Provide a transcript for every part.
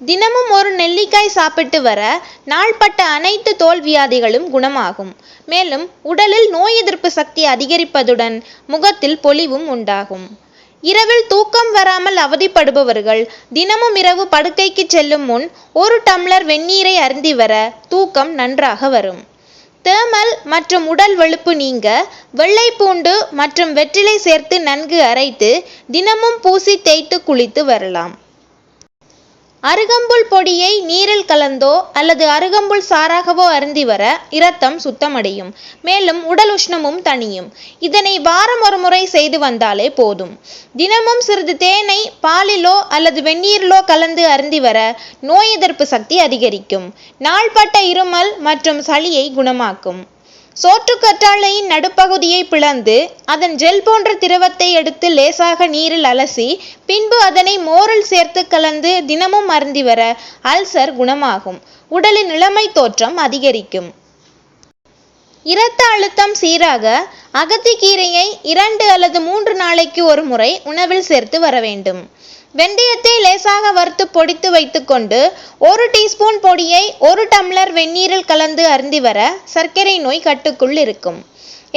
தினமும் ஒரு நெல்லிக்காய் சாப்பிட்டு வர நாள்பட்ட அனைத்து தோல் வியாதிகளும் குணமாகும். மேலும் உடலில் நோய் எதிர்ப்பு சக்தி அதிகரிப்பதுடன் முகத்தில் பொலிவும் உண்டாகும். இரவில் தூக்கம் வராமல் அவதிப்படுபவர்கள் தினமும் இரவு படுக்கைக்கு செல்லும் முன் ஒரு டம்ளர் வெந்நீரை அருந்தி வர தூக்கம் நன்றாக வரும். தேமல் மற்றும் உடல் வலுப்பு நீங்க வெள்ளை பூண்டு மற்றும் வெற்றிலை சேர்த்து நன்கு அரைத்து தினமும் பூசி தேய்த்து குளித்து வரலாம். அருகம்புல் பொடியை நீரில் கலந்தோ அல்லது அருகம்புல் சாறாகவோ அருந்தி வர இரத்தம் சுத்தமடையும். மேலும் உடல் உஷ்ணமும் தணியும். இதனை வாரம் ஒரு முறை செய்து வந்தாலே போதும். தினமும் சிறிது தேனை பாலிலோ அல்லது வெந்நீரிலோ கலந்து அருந்தி வர நோய் எதிர்ப்பு சக்தி அதிகரிக்கும். நாள்பட்ட இருமல் மற்றும் சளியை குணமாக்கும். சோற்றுக்கற்றாழையின் நடுப்பகுதியை பிளந்து அதன் ஜெல் போன்ற திரவத்தை எடுத்து லேசாக நீரில் அலசி பின்பு அதனை மோரில் சேர்த்து கலந்து தினமும் அருந்தி வர அல்சர் குணமாகும். உடலின் இளமை தோற்றம் அதிகரிக்கும். இரத்த அழுத்தம் சீராக அகத்திக்கீரையை இரண்டு அல்லது மூன்று நாளைக்கு ஒரு முறை உணவில் சேர்த்து வர வேண்டும். வெந்தயத்தை லேசாக வறுத்து பொடித்து வைத்துக்கொண்டு ஒரு டீஸ்பூன் பொடியை ஒரு டம்ளர் வெந்நீரில் கலந்து அருந்தி வர சர்க்கரை நோய் கட்டுக்குள் இருக்கும்.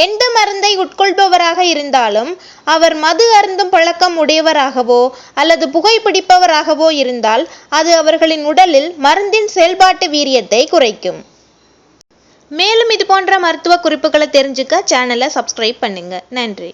எந்த மருந்தை உட்கொள்பவராக இருந்தாலும் அவர் மது அருந்தும் பழக்கம் உடையவராகவோ அல்லது புகைப்பிடிப்பவராகவோ இருந்தால் அது அவர்களின் உடலில் மருந்தின் செயல்பாட்டு வீரியத்தை குறைக்கும். மேலும் இது போன்ற மருத்துவ குறிப்புகளை தெரிஞ்சுக்க சேனலை சப்ஸ்கிரைப் பண்ணுங்க. நன்றி.